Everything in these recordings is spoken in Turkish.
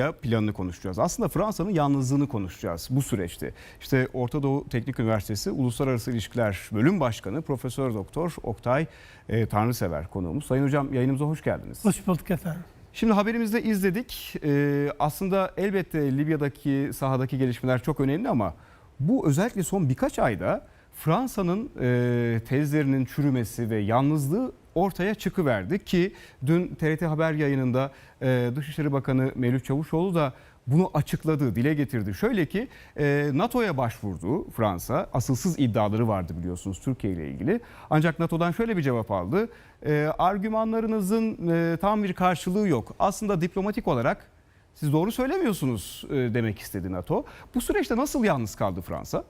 Ya planını konuşacağız. Aslında Fransa'nın yalnızlığını konuşacağız bu süreçte. İşte Orta Doğu Teknik Üniversitesi Uluslararası İlişkiler Bölüm Başkanı Profesör Doktor Oktay e, Tanrısever konuğumuz. Sayın hocam yayınımıza hoş geldiniz. Hoş bulduk efendim. Şimdi haberimizde izledik. E, aslında elbette Libya'daki sahadaki gelişmeler çok önemli ama bu özellikle son birkaç ayda Fransa'nın e, tezlerinin çürümesi ve yalnızlığı ortaya çıkıverdi ki dün TRT Haber yayınında e, Dışişleri Bakanı Melih Çavuşoğlu da bunu açıkladı, dile getirdi. Şöyle ki e, NATO'ya başvurdu Fransa. Asılsız iddiaları vardı biliyorsunuz Türkiye ile ilgili. Ancak NATO'dan şöyle bir cevap aldı. E, argümanlarınızın e, tam bir karşılığı yok. Aslında diplomatik olarak siz doğru söylemiyorsunuz e, demek istedi NATO. Bu süreçte nasıl yalnız kaldı Fransa?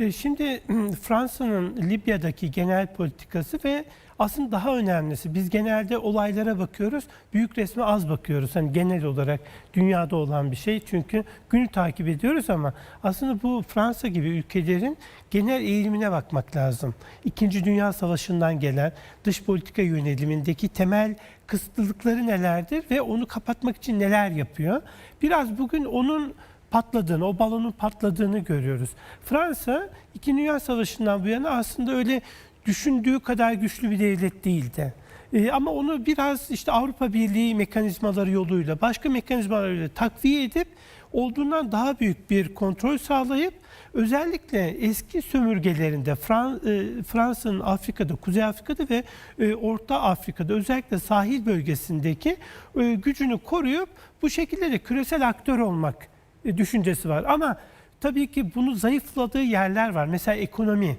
E, Şimdi Fransa'nın Libya'daki genel politikası ve aslında daha önemlisi biz genelde olaylara bakıyoruz, büyük resme az bakıyoruz. Hani genel olarak dünyada olan bir şey çünkü günü takip ediyoruz ama aslında bu Fransa gibi ülkelerin genel eğilimine bakmak lazım. İkinci Dünya Savaşı'ndan gelen dış politika yönelimindeki temel kısıtlılıkları nelerdir ve onu kapatmak için neler yapıyor? Biraz bugün onun patladığını, o balonun patladığını görüyoruz. Fransa İkinci Dünya Savaşı'ndan bu yana aslında öyle düşündüğü kadar güçlü bir devlet değildi. Ee, ama onu biraz işte Avrupa Birliği mekanizmaları yoluyla, başka mekanizmalarıyla takviye edip olduğundan daha büyük bir kontrol sağlayıp özellikle eski sömürgelerinde e, Fransa'nın Afrika'da, Kuzey Afrika'da ve e, Orta Afrika'da özellikle sahil bölgesindeki e, gücünü koruyup bu şekilde de küresel aktör olmak düşüncesi var. Ama tabii ki bunu zayıfladığı yerler var. Mesela ekonomi,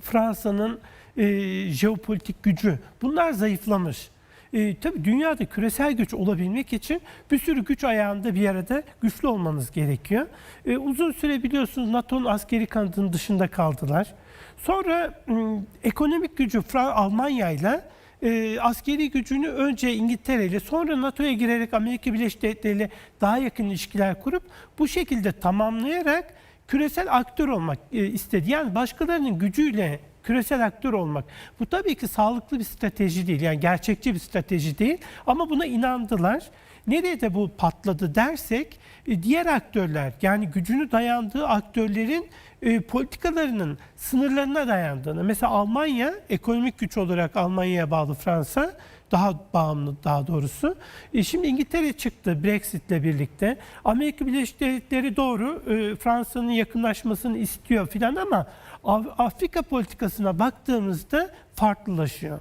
Fransa'nın e, jeopolitik gücü bunlar zayıflamış. E, tabii dünyada küresel güç olabilmek için bir sürü güç ayağında bir arada güçlü olmanız gerekiyor. E, uzun süre biliyorsunuz NATO'nun askeri kanadının dışında kaldılar. Sonra m, ekonomik gücü Almanya ile e, askeri gücünü önce İngiltere ile sonra NATO'ya girerek Amerika Birleşik Devletleri ile daha yakın ilişkiler kurup bu şekilde tamamlayarak küresel aktör olmak e, istedi. Yani başkalarının gücüyle küresel aktör olmak. Bu tabii ki sağlıklı bir strateji değil. Yani gerçekçi bir strateji değil. Ama buna inandılar. Nereye de bu patladı dersek e, diğer aktörler yani gücünü dayandığı aktörlerin e, politikalarının sınırlarına dayandığını. Mesela Almanya ekonomik güç olarak Almanya'ya bağlı Fransa daha bağımlı daha doğrusu. E, şimdi İngiltere çıktı Brexit'le birlikte. Amerika Birleşik Devletleri doğru e, Fransa'nın yakınlaşmasını istiyor filan ama Af- Afrika politikasına baktığımızda farklılaşıyor.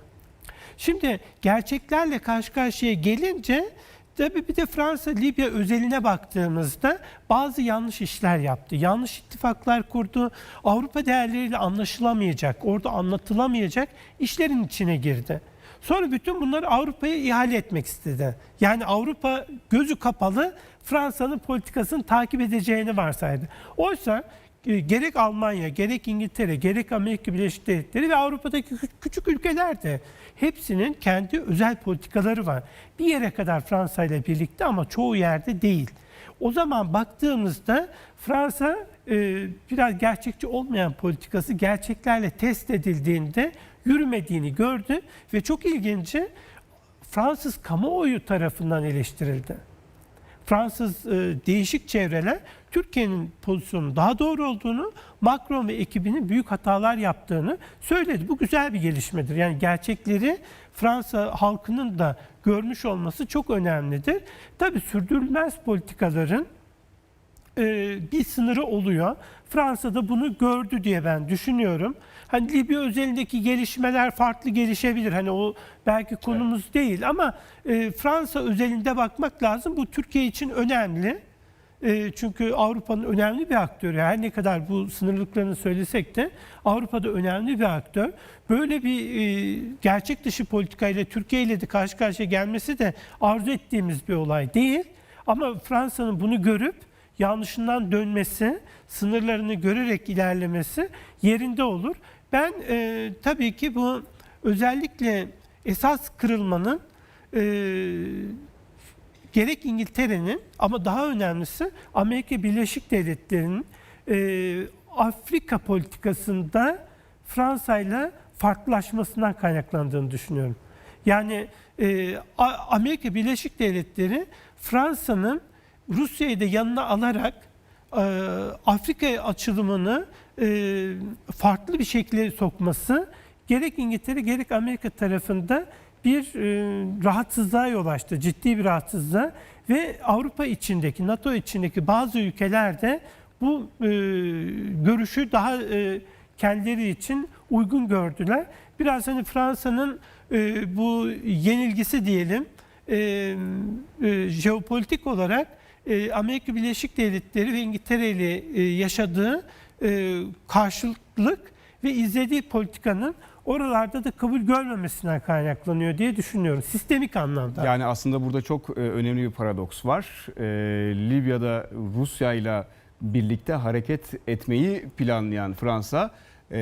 Şimdi gerçeklerle karşı karşıya gelince tabii bir de Fransa Libya özeline baktığımızda bazı yanlış işler yaptı. Yanlış ittifaklar kurdu. Avrupa değerleriyle anlaşılamayacak, orada anlatılamayacak işlerin içine girdi. Sonra bütün bunları Avrupa'ya ihale etmek istedi. Yani Avrupa gözü kapalı Fransa'nın politikasını takip edeceğini varsaydı. Oysa gerek Almanya, gerek İngiltere, gerek Amerika Birleşik Devletleri ve Avrupa'daki kü- küçük ülkeler de hepsinin kendi özel politikaları var. Bir yere kadar Fransa ile birlikte ama çoğu yerde değil. O zaman baktığımızda Fransa e, biraz gerçekçi olmayan politikası gerçeklerle test edildiğinde yürümediğini gördü ve çok ilginci Fransız kamuoyu tarafından eleştirildi. Fransız e, değişik çevreler Türkiye'nin pozisyonunun daha doğru olduğunu, Macron ve ekibinin büyük hatalar yaptığını söyledi. Bu güzel bir gelişmedir. Yani gerçekleri Fransa halkının da görmüş olması çok önemlidir. Tabii sürdürülmez politikaların e, bir sınırı oluyor. Fransa da bunu gördü diye ben düşünüyorum. Hani Libya özelindeki gelişmeler farklı gelişebilir. Hani o belki konumuz değil ama e, Fransa özelinde bakmak lazım. Bu Türkiye için önemli. E, çünkü Avrupa'nın önemli bir aktörü. Her ne kadar bu sınırlıklarını söylesek de Avrupa'da önemli bir aktör. Böyle bir e, gerçek dışı politikayla Türkiye ile de karşı karşıya gelmesi de arzu ettiğimiz bir olay değil. Ama Fransa'nın bunu görüp yanlışından dönmesi, sınırlarını görerek ilerlemesi yerinde olur. Ben e, tabii ki bu özellikle esas kırılmanın e, gerek İngiltere'nin ama daha önemlisi Amerika Birleşik Devletleri'nin e, Afrika politikasında Fransa ile farklılaşmasından kaynaklandığını düşünüyorum. Yani e, Amerika Birleşik Devletleri Fransa'nın Rusya'yı da yanına alarak e, Afrika açılımını e, farklı bir şekilde sokması gerek İngiltere gerek Amerika tarafında bir e, rahatsızlığa yol açtı. Ciddi bir rahatsızlığa ve Avrupa içindeki, NATO içindeki bazı ülkelerde bu e, görüşü daha e, kendileri için uygun gördüler. Biraz hani Fransa'nın e, bu yenilgisi diyelim e, e, jeopolitik olarak e, Amerika Birleşik Devletleri ve İngiltere ile e, yaşadığı e, karşılıklık ve izlediği politikanın oralarda da kabul görmemesinden kaynaklanıyor diye düşünüyorum. Sistemik anlamda. Yani aslında burada çok önemli bir paradoks var. E, Libya'da Rusya ile birlikte hareket etmeyi planlayan Fransa e,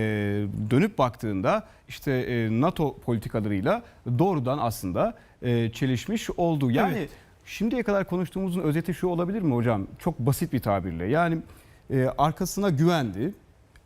dönüp baktığında işte e, NATO politikalarıyla doğrudan aslında e, çelişmiş oldu. Yani Evet. Şimdiye kadar konuştuğumuzun özeti şu olabilir mi hocam? Çok basit bir tabirle. Yani e, arkasına güvendi.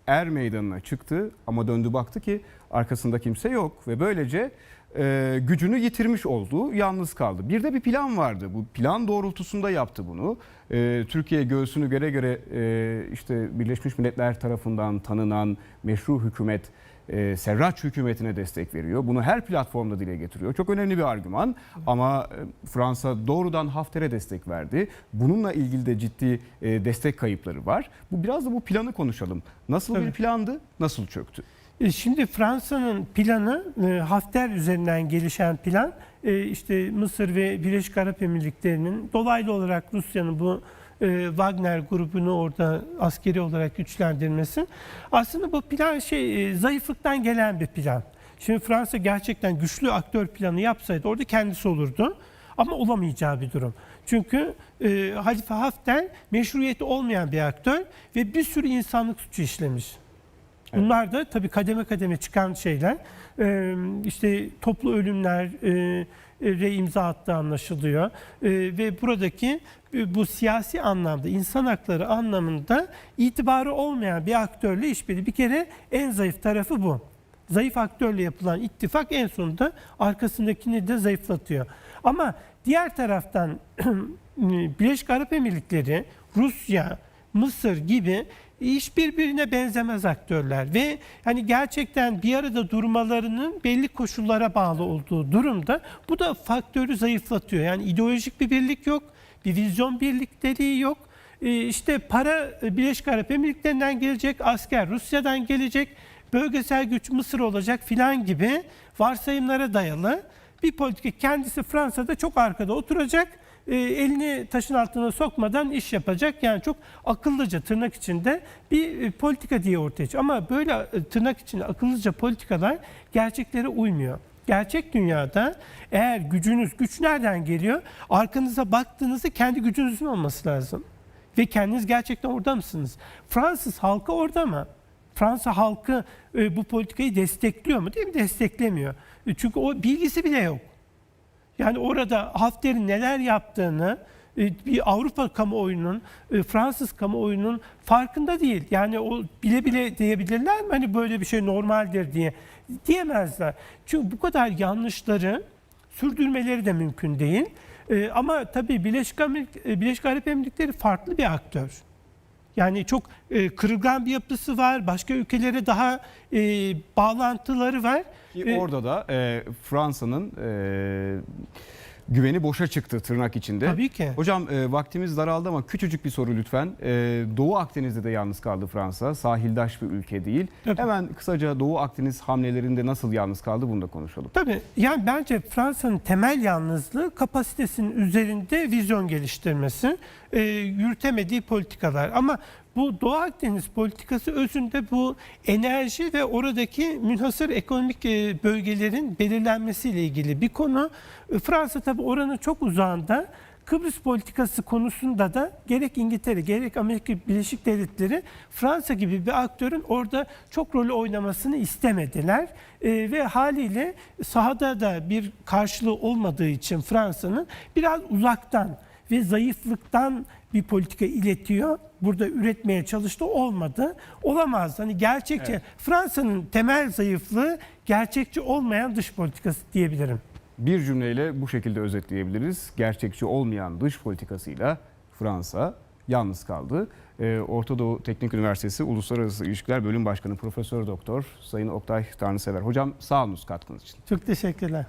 Er meydanına çıktı ama döndü baktı ki arkasında kimse yok ve böylece e, gücünü yitirmiş oldu, yalnız kaldı. Bir de bir plan vardı. Bu plan doğrultusunda yaptı bunu. E, Türkiye göğsünü göre göre e, işte Birleşmiş Milletler tarafından tanınan meşru hükümet e, Serraç hükümetine destek veriyor. Bunu her platformda dile getiriyor. Çok önemli bir argüman ama Fransa doğrudan Hafter'e destek verdi. Bununla ilgili de ciddi e, destek kayıpları var. Bu biraz da bu planı konuşalım. Nasıl bir Tabii. plandı? Nasıl çöktü? E, Şimdi Fransa'nın planı e, Hafter üzerinden gelişen plan e, işte Mısır ve Birleşik Arap Emirlikleri'nin dolaylı olarak Rusya'nın bu Wagner grubunu orada askeri olarak güçlendirmesi. Aslında bu plan şey zayıflıktan gelen bir plan. Şimdi Fransa gerçekten güçlü aktör planı yapsaydı orada kendisi olurdu. Ama olamayacağı bir durum. Çünkü e, Halife Hafter meşruiyeti olmayan bir aktör ve bir sürü insanlık suçu işlemiş. Bunlar da tabii kademe kademe çıkan şeyler. Ee, işte toplu ölümler e, re imza attığı anlaşılıyor. Ee, ve buradaki e, bu siyasi anlamda, insan hakları anlamında itibarı olmayan bir aktörle işbirliği. Bir kere en zayıf tarafı bu. Zayıf aktörle yapılan ittifak en sonunda arkasındakini de zayıflatıyor. Ama diğer taraftan Birleşik Arap Emirlikleri, Rusya, Mısır gibi hiç birbirine benzemez aktörler ve hani gerçekten bir arada durmalarının belli koşullara bağlı olduğu durumda bu da faktörü zayıflatıyor. Yani ideolojik bir birlik yok, bir vizyon birlikteliği yok. Ee, işte para e, Birleşik Arap Emirlikleri'nden gelecek, asker Rusya'dan gelecek, bölgesel güç Mısır olacak filan gibi varsayımlara dayalı bir politika. Kendisi Fransa'da çok arkada oturacak e, elini taşın altına sokmadan iş yapacak. Yani çok akıllıca tırnak içinde bir e, politika diye ortaya çıkıyor. Ama böyle e, tırnak içinde akıllıca politikalar gerçeklere uymuyor. Gerçek dünyada eğer gücünüz, güç nereden geliyor? Arkanıza baktığınızda kendi gücünüzün olması lazım. Ve kendiniz gerçekten orada mısınız? Fransız halkı orada mı? Fransa halkı bu politikayı destekliyor mu? Değil mi? Desteklemiyor. Çünkü o bilgisi bile yok. Yani orada Hafter'in neler yaptığını e, bir Avrupa kamuoyunun, e, Fransız kamuoyunun farkında değil. Yani o bile bile diyebilirler mi hani böyle bir şey normaldir diye diyemezler. Çünkü bu kadar yanlışları sürdürmeleri de mümkün değil. E, Ama tabii Birleşik, Amerik, e, Birleşik Arap Emirlikleri farklı bir aktör. Yani çok e, kırılgan bir yapısı var. Başka ülkelere daha e, bağlantıları var. Ki E, orada da e, Fransa'nın e, güveni boşa çıktı tırnak içinde. Tabii ki. Hocam e, vaktimiz daraldı ama küçücük bir soru lütfen. E, Doğu Akdeniz'de de yalnız kaldı Fransa. Sahildaş bir ülke değil. Tabii. Hemen kısaca Doğu Akdeniz hamlelerinde nasıl yalnız kaldı bunu da konuşalım. Tabii yani bence Fransa'nın temel yalnızlığı kapasitesinin üzerinde vizyon geliştirmesi, e, yürütemediği politikalar. Ama bu Doğu Akdeniz politikası özünde bu enerji ve oradaki münhasır ekonomik e, bölgelerin belirlenmesiyle ilgili bir konu. E, Fransa tabii oranın çok uzağında. Kıbrıs politikası konusunda da gerek İngiltere gerek Amerika Birleşik Devletleri Fransa gibi bir aktörün orada çok rolü oynamasını istemediler. Ee, ve haliyle sahada da bir karşılığı olmadığı için Fransa'nın biraz uzaktan ve zayıflıktan bir politika iletiyor. Burada üretmeye çalıştı olmadı. Olamaz. Hani gerçekçi Fransa'nın temel zayıflığı gerçekçi olmayan dış politikası diyebilirim. bir cümleyle bu şekilde özetleyebiliriz. Gerçekçi olmayan dış politikasıyla Fransa yalnız kaldı. Ee, Orta Doğu Teknik Üniversitesi Uluslararası İlişkiler Bölüm Başkanı Profesör Doktor Sayın Oktay Tanrısever. Hocam sağ olunuz katkınız için. Çok teşekkürler.